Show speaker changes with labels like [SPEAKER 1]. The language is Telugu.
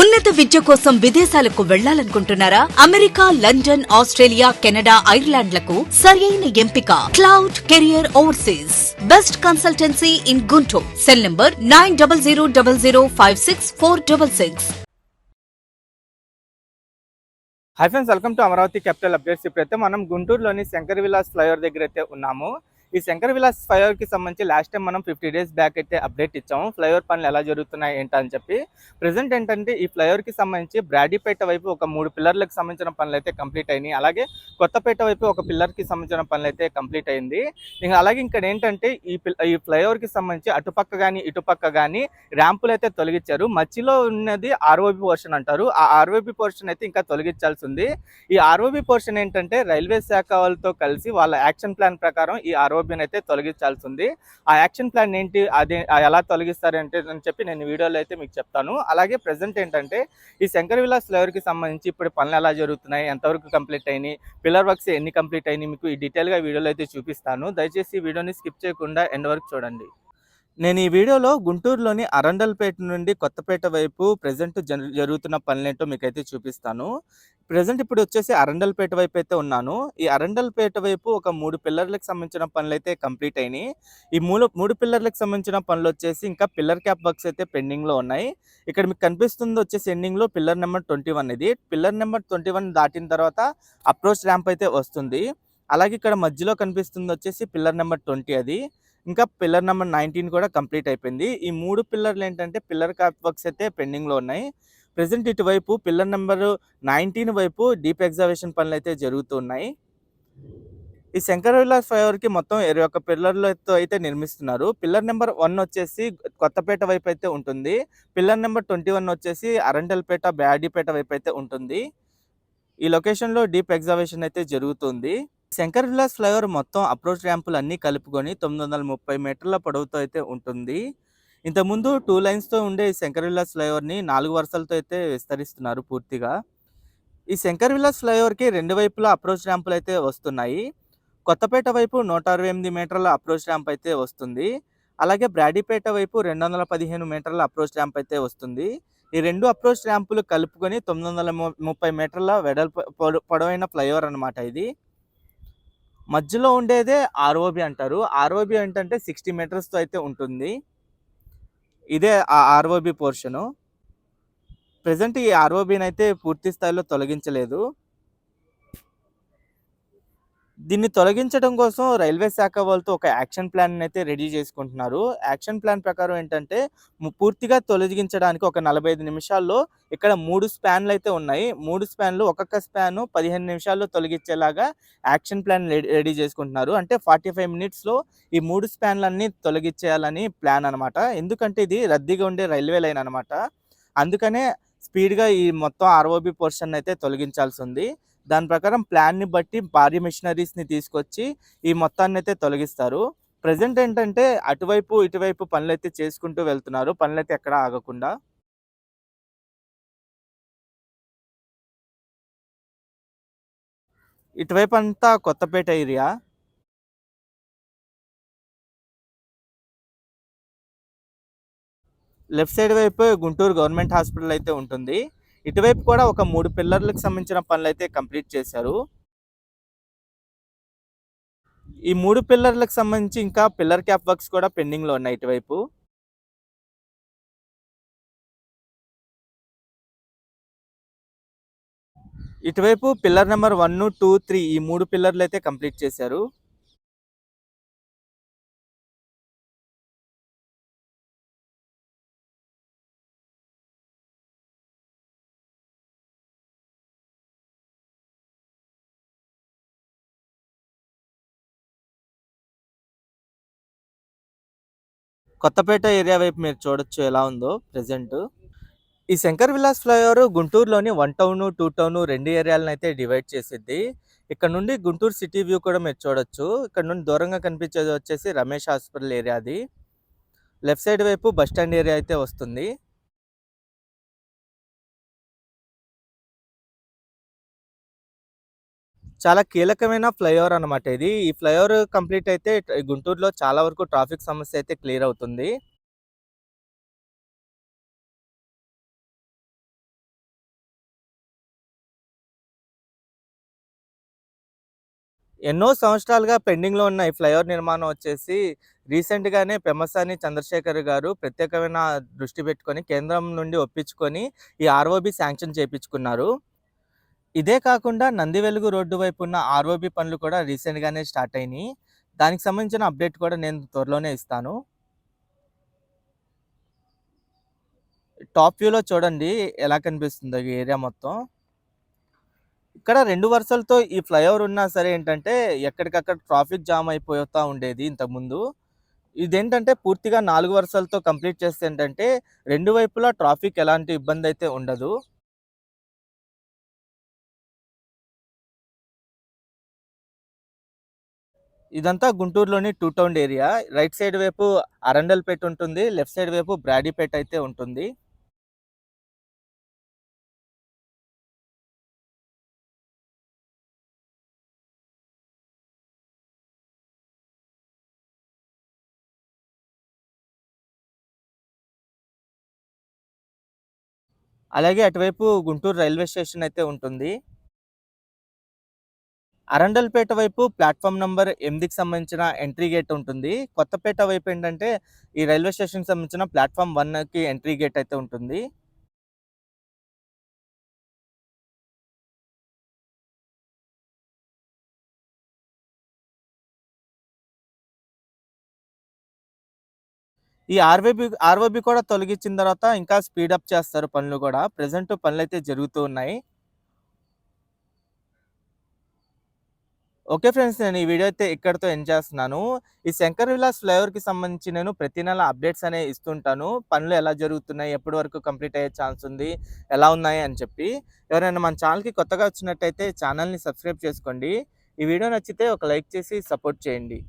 [SPEAKER 1] ఉన్నత విద్య కోసం విదేశాలకు వెళ్ళాలనుకుంటున్నారా? అమెరికా లండన్ ఆస్ట్రేలియా కెనడా ఐర్లాండ్లకు సరియైన ఎంపిక. Cloud career overseas. Best consultancy in Guntur. Cell number nine double zero double zero five six four double six.
[SPEAKER 2] Hi friends welcome to Amaravati capital updates ఇప్పుడైతే మనం గుంటూరులోని శంకర్ విలాస్ ఫ్లైఓవర్ దగ్గర అయితే ఉన్నాము. ఈ శంకర్ విలాస్ ఫ్లైఓవర్కి సంబంధించి లాస్ట్ టైం మనం ఫిఫ్టీ డేస్ బ్యాక్ అయితే అప్డేట్ ఇచ్చాము. ఫ్లైఓవర్ పనులు ఎలా జరుగుతున్నాయి ఏంటని చెప్పి. ప్రెసెంట్ ఏంటంటే ఈ ఫ్లైఓవర్కి సంబంధించి బ్రాడీపేట వైపు ఒక మూడు పిల్లర్లకు సంబంధించిన పనులు అయితే కంప్లీట్ అయినాయి. అలాగే కొత్తపేట వైపు ఒక పిల్లర్కి సంబంధించిన పనులు అయితే కంప్లీట్ అయింది. ఇంకా అలాగే ఇక్కడ ఏంటంటే ఈ ఈ ఫ్లైఓవర్కి సంబంధించి అటుపక్క కానీ ఇటుపక్క కానీ ర్యాంపులు అయితే తొలగించారు. మధ్యలో ఉన్నది ఆర్ఓబి పోర్షన్ అంటారు. ఆ ఆర్ఓబి పోర్షన్ అయితే ఇంకా తొలగించాల్సి ఉంది. ఈ ఆర్ఓబి పోర్షన్ ఏంటంటే రైల్వే శాఖ వాళ్ళతో కలిసి వాళ్ళ యాక్షన్ ప్లాన్ ప్రకారం ఈ ఆర్ఓబిని అయితే తొలగించాల్సి ఉంది ఆ యాక్షన్ ప్లాన్ ఏంటి అది ఎలా తొలగిస్తారు అంటే అని చెప్పి నేను వీడియోలో అయితే మీకు చెప్తాను. అలాగే ప్రెసెంట్ ఏంటంటే ఈ శంకర్ విలాస్ ఫ్లైఓవర్ సంబంధించి ఇప్పుడు పనులు ఎలా జరుగుతున్నాయి ఎంతవరకు కంప్లీట్ అయినాయి పిల్లర్ వర్క్స్ ఎన్ని కంప్లీట్ అయినాయి మీకు ఈ డీటెయిల్గా వీడియోలో అయితే చూపిస్తాను. దయచేసి వీడియోని స్కిప్ చేయకుండా ఎండ్ వరకు చూడండి. నేను ఈ వీడియోలో గుంటూరులోని అరండల్పేట నుండి కొత్తపేట వైపు ప్రజెంట్ జరుగుతున్న పనులేంటో మీకైతే చూపిస్తాను. ప్రజెంట్ ఇప్పుడు వచ్చేసి అరండల్పేట వైపు అయితే ఉన్నాను. ఈ అరండల్పేట వైపు ఒక మూడు పిల్లర్లకు సంబంధించిన పనులు అయితే కంప్లీట్ అయినాయి. ఈ మూడు మూడు పిల్లర్లకు సంబంధించిన పనులు వచ్చేసి ఇంకా పిల్లర్ క్యాప్ వర్క్స్ అయితే పెండింగ్లో ఉన్నాయి. ఇక్కడ మీకు కనిపిస్తుంది వచ్చేసి ఎండింగ్లో పిల్లర్ నెంబర్ ట్వంటీ వన్ ఇది. పిల్లర్ నెంబర్ ట్వంటీ వన్ దాటిన తర్వాత అప్రోచ్ ర్యాంప్ అయితే వస్తుంది. అలాగే ఇక్కడ మధ్యలో కనిపిస్తుంది వచ్చేసి పిల్లర్ నెంబర్ ట్వంటీ అది. ఇంకా పిల్లర్ నెంబర్ నైన్టీన్ కూడా కంప్లీట్ అయిపోయింది. ఈ మూడు పిల్లర్లు ఏంటంటే పిల్లర్ క్యాప్ వర్క్స్ అయితే పెండింగ్లో ఉన్నాయి. ప్రెసెంట్ ఇటువైపు పిల్లర్ నెంబర్ నైన్టీన్ వైపు డీప్ ఎగ్జావేషన్ పనులు అయితే జరుగుతున్నాయి ఈ శంకర విలాస్ ఫ్లైఓవర్కి మొత్తం ఇరవై ఒక్క పిల్లర్లతో అయితే నిర్మిస్తున్నారు. పిల్లర్ నెంబర్ వన్ వచ్చేసి కొత్తపేట వైపు అయితే ఉంటుంది. పిల్లర్ నెంబర్ ట్వంటీ వన్ వచ్చేసి అరండల్పేట బ్యాడీపేట వైపు అయితే ఉంటుంది. ఈ లొకేషన్లో డీప్ ఎగ్జావేషన్ అయితే జరుగుతుంది. శంకర్ విలాస్ ఫ్లైఓవర్ మొత్తం అప్రోచ్ ర్యాంపులు అన్నీ కలుపుకొని తొమ్మిది వందల ముప్పై మీటర్ల పొడవుతో అయితే ఉంటుంది. ఇంతకుముందు టూ లైన్స్తో ఉండే ఈ శంకర్ విలాస్ ఫ్లైఓవర్ని నాలుగు వరుసలతో అయితే విస్తరిస్తున్నారు పూర్తిగా. ఈ శంకర్ విలాస్ ఫ్లైఓవర్కి రెండు వైపులా అప్రోచ్ ర్యాంపులు అయితే వస్తున్నాయి. కొత్తపేట వైపు నూట అరవై ఎనిమిది మీటర్ల అప్రోచ్ ర్యాంప్ అయితే వస్తుంది. అలాగే బ్రాడీపేట వైపు రెండు వందల పదిహేను మీటర్ల అప్రోచ్ ర్యాంప్ అయితే వస్తుంది. ఈ రెండు అప్రోచ్ ర్యాంపులు కలుపుకొని తొమ్మిది వందల ముప్పై మీటర్ల వెడల్పు పొడ- పొడవైన ఫ్లైఓవర్ అన్నమాట ఇది. మధ్యలో ఉండేదే ఆర్ఓబి అంటారు. ఆర్ఓబి ఏంటంటే సిక్స్టీ మీటర్స్తో అయితే ఉంటుంది. ఇదే ఆ ఆర్ఓబి పోర్షను. ప్రజెంట్ ఈ ఆర్ఓబిని అయితే పూర్తి స్థాయిలో తొలగించలేదు. దీన్ని తొలగించడం కోసం రైల్వే శాఖ వాళ్ళతో ఒక యాక్షన్ ప్లాన్ అయితే రెడీ చేసుకుంటున్నారు. యాక్షన్ ప్లాన్ ప్రకారం ఏంటంటే పూర్తిగా తొలగించడానికి ఒక నలభై ఐదు నిమిషాల్లో ఇక్కడ మూడు స్పాన్లు అయితే ఉన్నాయి. మూడు స్పాన్లు ఒక్కొక్క స్పాన్ పదిహేను నిమిషాల్లో తొలగించేలాగా యాక్షన్ ప్లాన్ రెడీ చేసుకుంటున్నారు. అంటే ఫార్టీ ఫైవ్ మినిట్స్లో ఈ మూడు స్పాన్లన్నీ తొలగించేయాలని ప్లాన్ అనమాట ఎందుకంటే ఇది రద్దీగా ఉండే రైల్వే లైన్ అనమాట అందుకనే స్పీడ్గా ఈ మొత్తం ఆర్ఓబి పోర్షన్ అయితే తొలగించాల్సి ఉంది. దాని ప్రకారం ప్లాన్ని బట్టి భారీ మిషనరీస్ని తీసుకొచ్చి ఈ మొత్తాన్ని అయితే తొలగిస్తారు. ప్రజెంట్ ఏంటంటే అటువైపు ఇటువైపు పనులైతే చేసుకుంటూ వెళ్తున్నారు. పనులైతే ఎక్కడ ఆగకుండా. ఇటువైపు అంతా కొత్తపేట ఏరియా. లెఫ్ట్ సైడ్ వైపు గుంటూరు గవర్నమెంట్ హాస్పిటల్ అయితే ఉంటుంది. ఇటువైపు కూడా ఒక మూడు పిల్లర్లకు సంబంధించిన పనులు అయితే కంప్లీట్ చేశారు. ఈ మూడు పిల్లర్లకు సంబంధించి ఇంకా పిల్లర్ క్యాప్ వర్క్స్ కూడా పెండింగ్లో ఉన్నాయి ఇటువైపు. ఇటువైపు pillar number one two three ఈ మూడు పిల్లర్లు అయితే కంప్లీట్ చేశారు. కొత్తపేట ఏరియా వైపు మీరు చూడొచ్చు ఎలా ఉందో ప్రజెంట్ ఈ శంకర్ విలాస్ ఫ్లైఓవర్ గుంటూరులోని వన్ టౌన్ టూ టౌన్ రెండు ఏరియాలను అయితే డివైడ్ చేసిద్ది. ఇక్కడ నుండి గుంటూరు సిటీ వ్యూ కూడా మీరు చూడొచ్చు. ఇక్కడ నుండి దూరంగా కనిపించేది వచ్చేసి రమేష్ హాస్పిటల్ ఏరియా అది లెఫ్ట్ సైడ్ వైపు బస్ స్టాండ్ ఏరియా అయితే వస్తుంది. చాలా కీలకమైన ఫ్లైఓవర్ అనమాట ఇది. ఈ ఫ్లైఓవర్ కంప్లీట్ అయితే గుంటూరులో చాలా వరకు ట్రాఫిక్ సమస్య అయితే క్లియర్ అవుతుంది. ఎన్నో సంవత్సరాలుగా పెండింగ్లో ఉన్న ఈ ఫ్లైఓవర్ నిర్మాణం వచ్చేసి రీసెంట్గానే పెమ్మసాని చంద్రశేఖర్ గారు ప్రత్యేకమైన దృష్టి పెట్టుకొని కేంద్రం నుండి ఒప్పించుకొని ఈ ఆర్ఓబి శాంక్షన్ చేయించుకున్నారు ఇదే కాకుండా నందివెలుగు రోడ్డు వైపు ఉన్న ఆర్ఓబి పనులు కూడా రీసెంట్‌గానే స్టార్ట్ అయినాయి. దానికి సంబంధించిన అప్డేట్ కూడా నేను త్వరలోనే ఇస్తాను. టాప్ వ్యూలో చూడండి ఎలా కనిపిస్తుందో ఈ ఏరియా మొత్తం. ఇక్కడ రెండు వరుసలతో ఈ ఫ్లైఓవర్ ఉన్నా సరే ఏంటంటే ఎక్కడికక్కడ ట్రాఫిక్ జామ్ అయిపోతా ఉండేది ఇంతకుముందు. ఇదేంటంటే పూర్తిగా నాలుగు వరుసలతో కంప్లీట్ చేస్తే ఏంటంటే రెండు వైపులా ట్రాఫిక్ ఎలాంటి ఇబ్బంది అయితే ఉండదు. ఇదంతా గుంటూరులోని two town area. Right side వైపు అరండల్పేట ఉంటుంది. లెఫ్ట్ సైడ్ వైపు బ్రాడీపేట అయితే ఉంటుంది. అలాగే అటువైపు గుంటూరు రైల్వే స్టేషన్ అయితే ఉంటుంది. అరండల్‌పేట వైపు ప్లాట్ఫామ్ నంబర్ ఎనిమిదికి సంబంధించిన ఎంట్రీ గేట్ ఉంటుంది. కొత్తపేట వైపు ఏంటంటే ఈ రైల్వే స్టేషన్‌కి సంబంధించిన ప్లాట్ఫామ్ వన్కి ఎంట్రీ గేట్ అయితే ఉంటుంది. ఈ ఆర్‌వైబి ఆర్‌ఓబి కూడా తొలగించిన తర్వాత ఇంకా స్పీడప్ చేస్తారు పనులు కూడా ప్రజెంట్ పనులు పనులైతే జరుగుతూ ఉన్నాయి. Okay friends. నేను ఈ వీడియో అయితే ఇక్కడితో ఎండ్ చేస్తున్నాను. ఈ శంకర్ విలాస్ ఫ్లైఓవర్‌కి సంబంధించి నేను ప్రతి నెల అప్డేట్స్ అనేవి ఇస్తుంటాను. పనులు ఎలా జరుగుతున్నాయి? ఎప్పటి వరకు కంప్లీట్ అయ్యే ఛాన్స్ ఉంది? ఎలా ఉన్నాయి? అని చెప్పి. ఎవరైనా మన ఛానల్‌కి కొత్తగా వచ్చినట్టయితే ఛానల్‌ని సబ్స్క్రైబ్ చేసుకోండి. ఈ వీడియో నచ్చితే ఒక లైక్ చేసి సపోర్ట్ చేయండి.